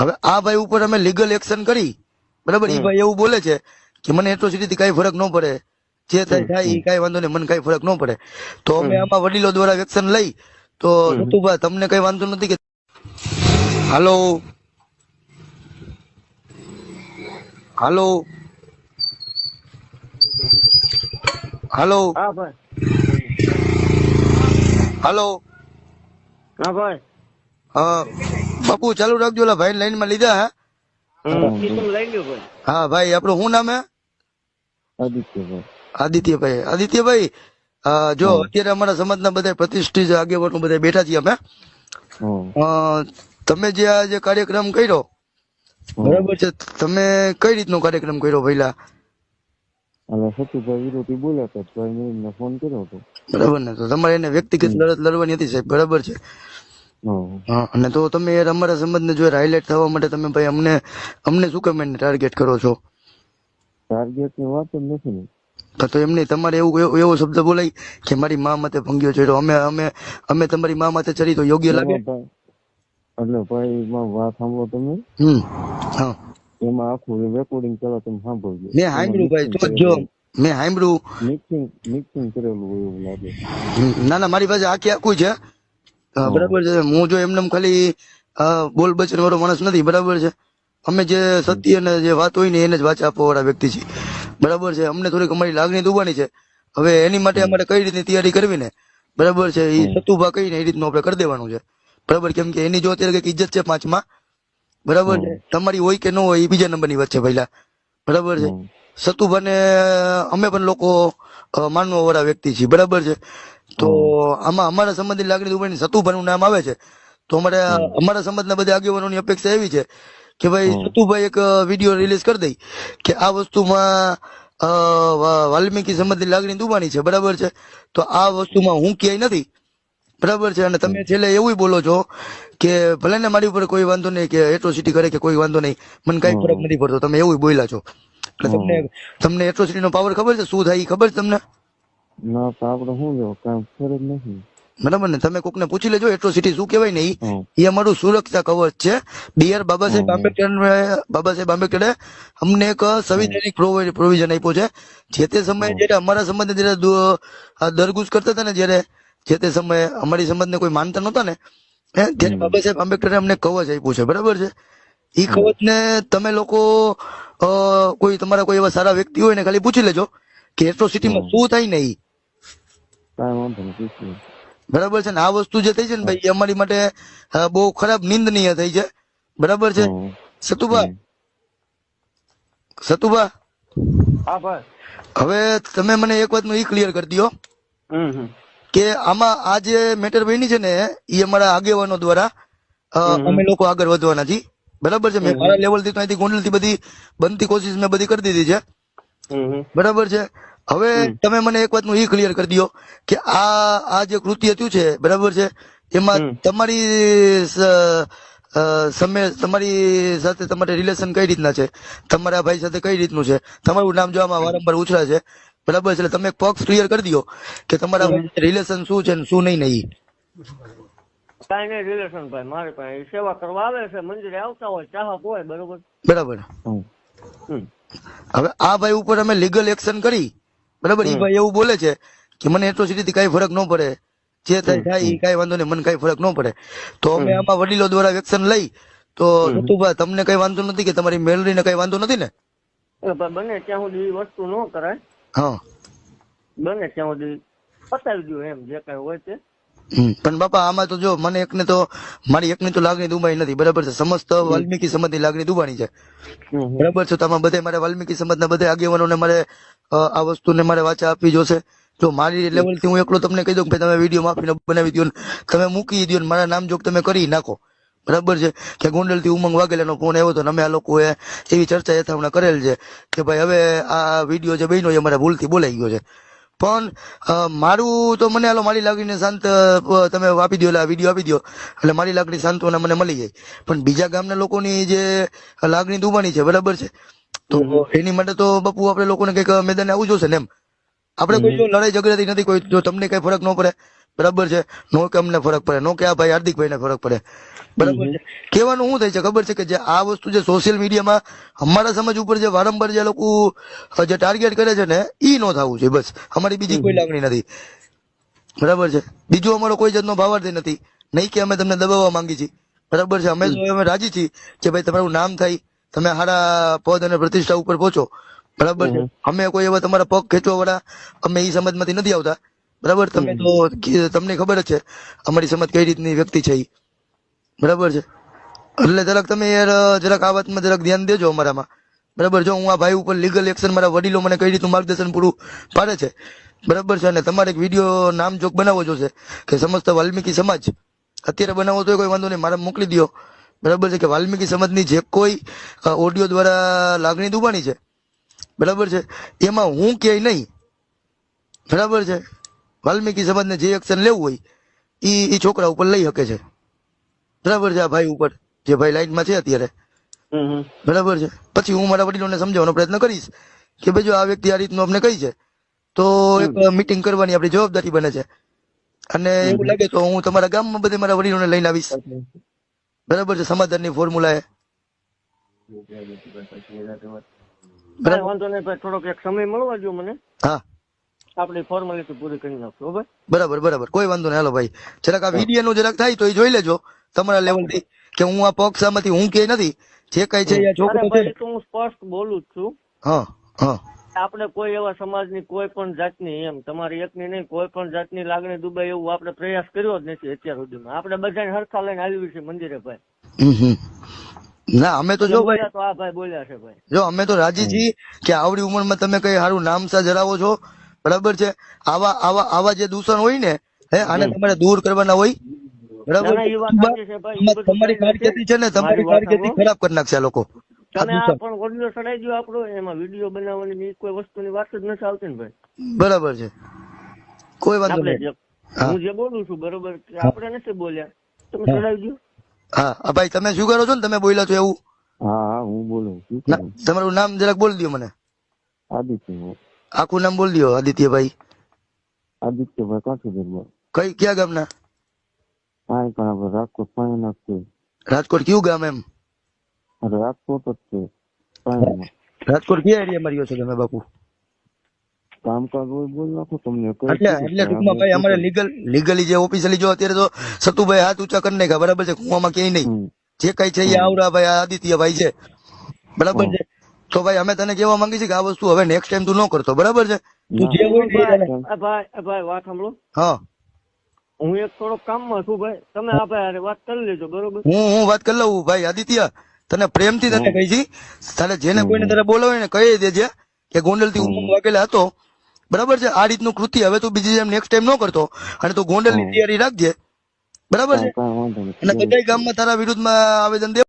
હવે આ ભાઈ ઉપર અમે લીગલ એક્શન કરી. બરાબર? એ ભાઈ એવું બોલે છે કે મને એટ્રોસિટી થી કઈ ફરક ન પડે. જે થાય થાય એ કઈ વાંધો નહીં મને કઈ ફરક ન પડે. તો અમે આમાં વડીલો દ્વારા એક્શન લઈ. તો સતુભા તમને કઈ વાંધો નથી કે? હાલો. હાલો. હાલો. હા ભાઈ. હાલો. હા ભાઈ. હા. બાપુ ચાલુ રાખજો ઓલા ભાઈ લાઈનમાં લીધા હા? તમે ભાઈ. હા ભાઈ આપણું શું નામ હે? આદિત્યભાઈ. આદિત્યભાઈ. આદિત્યભાઈ જો અત્યારે અમારા સમાજના બધા પ્રતિષ્ઠિત આગેવાનો બધા બેઠા છીએ અમે. તમે જે આ જે કાર્યક્રમ કર્યો બરાબર છે તમે કઈ રીતનો કાર્યક્રમ કર્યો પહેલા? સતુભાઈ વિરોધી બોલ્યા હતા તો મેં એમને ફોન કર્યો હતો. બરાબર ને તો તમારે એને વ્યક્તિગત લડત લડવાની હતી સાહેબ બરાબર છે. અને તો તમે યાર અમારા સંબંધને જો હાઇલાઇટ થવા માટે તમે ભાઈ અમને અમને શું કામ એને ટાર્ગેટ કરો છો? ટાર્ગેટની વાત જ નથી તો તો એમ નહીં તમારે એવું એવો- શબ્દ બોલાય કે મારી મા માથે ભંગ્યો ચડ્યો અમે અમે અમે તમારી મા માથે ચડી તો યોગ્ય લાગે? એટલે ભાઈ. માં વાત સાંભળો તમે. હમ હા. એમાં આખું રેકોર્ડિંગ કરો તમે સાંભળજો. મેં સાંભળ્યું ભાઈ તો જો મેં સાંભળ્યું. મિક્સિંગ મિક્સિંગ કરેલું એવું લાગે. ના ના મારી પાસે આખી આખું છે. બરાબર છે. હું જો એમને ખાલી બોલ બચન વાળો માણસ નથી બરાબર છે. અમે જે સત્ય અને જે વાત હોય ને એને જ વાંચા આપવા વાળા વ્યક્તિ છીએ. બરાબર છે. અમને થોડીક અમારી લાગણી દુબાની છે. હવે એની માટે અમારે કઈ રીતની તૈયારી કરવી ને બરાબર છે. એ સતુભા કહીને એ રીતનું આપણે કરી દેવાનું છે. બરાબર કેમ કે એની જો અત્યારે કંઈક ઇજ્જત છે પાંચમાં બરાબર છે. તમારી હોય કે ન હોય એ બીજા નંબરની વાત છે પહેલા. બરાબર છે. સતુભાને અમે પણ લોકો માનવા વાળા વ્યક્તિ છીએ. બરાબર છે. તો આમાં અમારા સંબંધની લાગણી દુબાની સતુભાનું નામ આવે છે. તો અમારે અમારા સમાજના બધા આગેવાનોની અપેક્ષા એવી છે કે ભાઈ સતુભાઈ એક વીડિયો રિલીઝ કરી દઈ કે આ વસ્તુમાં વાલ્મીકી સંબંધની લાગણી દુબાની છે. બરાબર છે? તો આ વસ્તુમાં હું ક્યાંય નથી. બરાબર છે? અને તમે છેલ્લે એવું બોલો છો કે ભલે ને મારી ઉપર કોઈ વાંધો નહીં કે એટ્રોસિટી કરે કે કોઈ વાંધો નહીં મને કઈ ફરક નથી પડતો. તમે એવું બોલ્યા છો. એટલે તમને તમને એટ્રોસિટી નો પાવર ખબર છે? શું થાય એ ખબર છે તમને? ના તો આપણે શું લેવું? કાંઈ ફેર જ નથી બરાબર ને તમે કોકને પૂછી લેજો એટ્રોસિટી શું કહેવાય ને એ અમારું સુરક્ષા કવચ છે. બીઆર બાબા સાહેબ આંબેડકર બાબા સાહેબ આંબેડકરે અમને એક સંવિધાનિક પ્રોવિઝન આપ્યો છે. જે તે સમયે જયારે અમારા સંબંધે જયારે દરગુજ કરતા હતા ને જયારે જે તે સમયે અમારી સંબંધને કોઈ માનતા નહોતા ને ત્યારે બાબા સાહેબ આંબેડકરે અમને કવચ આપ્યું છે. બરાબર છે? ઈ કવચને તમે લોકો કોઈ તમારા કોઈ એવા સારા વ્યક્તિ હોય ને ખાલી પૂછી લેજો કે એટ્રોસિટીમાં શું થાય ને ઈ કાંઈ વાંધો નહીં પૂછ્યું બરાબર છે ને? આ વસ્તુ જે થઈ છે ને ભાઈ એ અમારી માટે બહુ ખરાબ નિંદનીય થઈ છે. બરાબર છે? સતુભા? સતુભા? હા ભાઈ. હવે તમે મને એક વાતનું ઈ ક્લિયર કરી દો હમ હમ. કે આમાં આ જે મેટર બની છે ને એ અમારા આગેવાનો દ્વારા અમે લોકો આગળ વધવાના છીએ બરાબર છે? મેં મારા લેવલથી તો અહીંથી ગોંડલથી બધી બનતી કોશિશ મેં બધી કરી દીધી છે. બરાબર છે? હવે તમે મને એક વાતનું એ ક્લિયર કરી દો કે આ આ જે કૃત્ય થયું છે બરાબર છે? એમાં તમારી સમય તમારી સાથે તમારે રિલેશન કઈ રીતના છે? તમારા ભાઈ સાથે કઈ રીતનું છે? તમારું નામ જો આમાં વારંવાર ઉછળે છે બરાબર છે? એટલે તમે એક પક્ષ ક્લિયર કરી દો કે તમારા રિલેશન શું છે ને શું નહીં નહીં કઈ નહીં રિલેશન ભાઈ મારી પાસે સેવા કરવા આવે છે મંદિરે આવતા હોય ચાહક હોય બરોબર? બરાબર. હવે આ ભાઈ ઉપર અમે લીગલ એક્શન કરી. બરાબર? એ ભાઈ એવું બોલે છે કે મને એટ્રોસિટી થી કઈ ફરક ન પડે. જે થાય થાય એ કઈ વાંધો નહીં મને કઈ ફરક ન પડે. તો અમે આમાં વડીલો દ્વારા વેક્સન લઈ તો ઋતુભાઈ તમને કઈ વાંધો નથી કે તમારી મેલરીને કઈ વાંધો નથી ને? બને ત્યાં સુધી વસ્તુ ન કરાય. હા. બને ત્યાં સુધી પતાવી દઉં એમ જે કઈ હોય તે. પણ બાપા આમાં તો જો મને એકને તો મારી એકની તો લાગણી દુબાઈ નથી. બરાબર છે? સમસ્ત વાલ્મીકી સમાજની લાગણી દુબાણી છે. બરાબર છે? તો આમાં બધે મારે વાલ્મીકી સમાજના બધા આગેવાનોને મારે આ આ વસ્તુને મારે વાચા આપવી જોશે. જો મારી લેવલથી હું એકલો તમને કહી દઉં કે તમે વીડિયો માફીને બનાવી દો તમે મૂકી દો ને મારા નામ જોગ તમે કરી નાખો. બરાબર છે? કે ગોંડલથી ઉમંગ વાઘેલાનો ફોન આવ્યો હતો ને અમે આ લોકોએ એવી ચર્ચા યથાવણા કરેલ છે કે ભાઈ હવે આ વીડિયો જે બન્યો એ અમારા ભૂલથી બોલાઈ ગયો છે. પણ મારું તો મને હાલો મારી લાગણીને શાંત તમે આપી દો એટલે વીડિયો આપી દો એટલે મારી લાગણી શાંત મને મળી જાય. પણ બીજા ગામના લોકોની જે લાગણી દુબાની છે બરાબર છે? તો એની માટે તો બાપુ આપણે લોકોને કંઈક મેદાને આવવું જોશે ને એમ. આપણે કોઈ લડાઈ ઝઘડાથી નથી કોઈ જો તમને કઈ ફરક ન પડે બરાબર છે? નો કે અમને ફરક પડે નો કે આ ભાઈ હાર્દિકભાઈ ને ફરક પડે. બરાબર છે? કહેવાનું શું થાય છે? ખબર છે કે જે આ વસ્તુ જે સોશિયલ મીડિયામાં અમારા સમજ ઉપર જે વારંવાર જે લોકો જે ટાર્ગેટ કરે છે ને ઈ નો થવું જોઈએ બસ. અમારી બીજી કોઈ લાગણી નથી. બરાબર છે? બીજું અમારો કોઈ જાતનો ભાવાર્થી નથી. નહીં કે અમે તમને દબાવવા માંગી છીએ. બરાબર છે? અમે અમે રાજી છીએ કે ભાઈ તમારું નામ થાય તમે સારા પદ અને પ્રતિષ્ઠા ઉપર પહોંચો. બરાબર છે? અમે કોઈ એવા તમારા પગ ખેંચવા વાળા અમે એ સમજમાંથી નથી આવતા. બરાબર? તમે તો તમને ખબર જ છે અમારી સમાજ કઈ રીતની વ્યક્તિ છે બરાબર છે? એટલે જરાક તમે યાર જરાક આ વાતમાં જરાક ધ્યાન દેજો અમારામાં. બરાબર જો હું આ ભાઈ ઉપર લીગલ એક્શન મારા વડીલો મને કઈ રીતનું માર્ગદર્શન પૂરું પાડે છે? બરાબર છે? અને તમારે એક વીડિયો નામ જોક બનાવવો જોશે કે સમસ્ત વાલ્મીકી સમાજ. અત્યારે બનાવો તો કોઈ વાંધો નહીં મારે મોકલી દો બરાબર છે? કે વાલ્મીકી સમાજની જે કોઈ ઓડિયો દ્વારા લાગણી દુબાણી છે. બરાબર છે? એમાં હું ક્યાંય નહીં. બરાબર છે? વાલ્મીકી સમાજને જે એક્શન લેવું હોય એ એ છોકરા ઉપર લઈ શકે છે. બરાબર છે આ ભાઈ ઉપર જે ભાઈ લાઈનમાં છે અત્યારે. બરાબર છે. પછી હું મારા વડીલોને સમજાવવાનો પ્રયત્ન કરીશ કે ભાઈ જો આ વ્યક્તિ આ રીતનું અમને કહી છે તો એક મીટિંગ કરવાની આપણી જવાબદારી બને છે. અને એવું લાગે તો હું તમારા ગામમાં બધે મારા વડીલોને લઈને આવીશ. બરાબર છે સમાધાનની ફોર્મ્યુલા એ. બરાબર. વાંધો નહીં થોડોક એક સમય મળવા જો મને. હા. આપણી ફોર્માલિટી પૂરી કરી નાખશું બરાબર બરાબર બરાબર. કોઈ વાંધો નહીં. હાલો ભાઈ. જરાક આ વીડિયો નું જરાક થાય તો એ જોઈ લેજો. તમારા લેવલથી કે હું આ પક્ષ આમાંથી હું કે નથી. જે કઈ છે આ છોકરો છે. તો હું સ્પષ્ટ બોલું જ છું. હા હા. આપણે કોઈ એવા સમાજની કોઈ પણ જાતની એમ તમારી એકની નહીં કોઈ પણ જાતની લાગણી દુબઈ એવું આપણે પ્રયાસ કર્યો જ નથી અત્યાર સુધીમાં. આપણે બધાને હરખા લઈને આવી છે મંદિરે ભાઈ. ના અમે તો જો ભાઈ બોલ્યા તો આ ભાઈ બોલ્યા છે ભાઈ. જો અમે તો રાજી છીએ કે આવડી ઉંમરમાં તમે કઈ સારું નામ સા જરાવો છો? બરાબર છે? આવા આવા આવા જે દૂષણ હોય ને હે આને તમારે દૂર કરવાના હોય બરાબર? તમારી કારકિર્દી છે ને તમારી કારકિર્દી ખરાબ કરી નાખશે આ લોકો. આ તમે આ દૂષણ. પણ ઓડિયો ચડાઈ ગયો આપણો એમાં વીડિયો બનાવવાની ની કોઈ વસ્તુની વાત જ નથી આવતી ને ભાઈ. બરાબર છે. કોઈ વાંધો નહીં. હું. જે બોલું છું બરોબર? આપણે નથી બોલ્યા. તમે ચડાવી દો હા ભાઈ તમે શું કરો છો ને? તમે બોલ્યા છો એવું? હા હા હું બોલું તમારું નામ જરાક બોલી દો મને. આદિત્ય આખું નામ બોલી દો આદિત્યભાઈ. આદિત્યભાઈ કાઠું કઈ ક્યાં ગામના? રાજકોટ પાણી રાજકોટ કયું ગામ એમ? રાજકોટ જ છે રાજકોટ કયા એરિયામાં રહ્યો છો તમે બાપુ? કામકાજ હોય બોલ નાખો તમને એટલે એટલે ટૂંકમાં ભાઈ અમારે લીગલ લીગલી જે ઓફિશિયલી જો અત્યારે તો સતુભાઈ હાથ ઊંચા કરી નાખ્યા બરાબર છે કુવામાં ક્યાંય નહીં. જે કઈ છે એ આવડા ભાઈ આ આદિત્યભાઈ છે. બરાબર છે? તો ભાઈ અમે તને કેવા માંગી છીએ કે આ વસ્તુ હવે નેક્સ્ટ ટાઈમ તું ન કરતો બરાબર છે? તું જે હોય ભાઈ ભાઈ વાત સાંભળો. હા. હું એક થોડોક કામમાં છું ભાઈ. તમે આ ભાઈ વાત કરી લેજો બરોબર? હું હું વાત કરી લઉં ભાઈ આદિત્ય. તને પ્રેમથી તને કહી છી. તારે જેને કોઈને તારે બોલાવે ને કહી દેજે કે ગોંડલથી હું વાગેલા હતો. બરાબર છે? આ રીતનું કૃત્ય હવે તું બીજી જેમ નેક્સ્ટ ટાઈમ ન કરતો. અને તું ગોંડલની તૈયારી રાખજે. બરાબર છે? અને બધા ગામમાં તારા વિરુદ્ધમાં આવેદન દે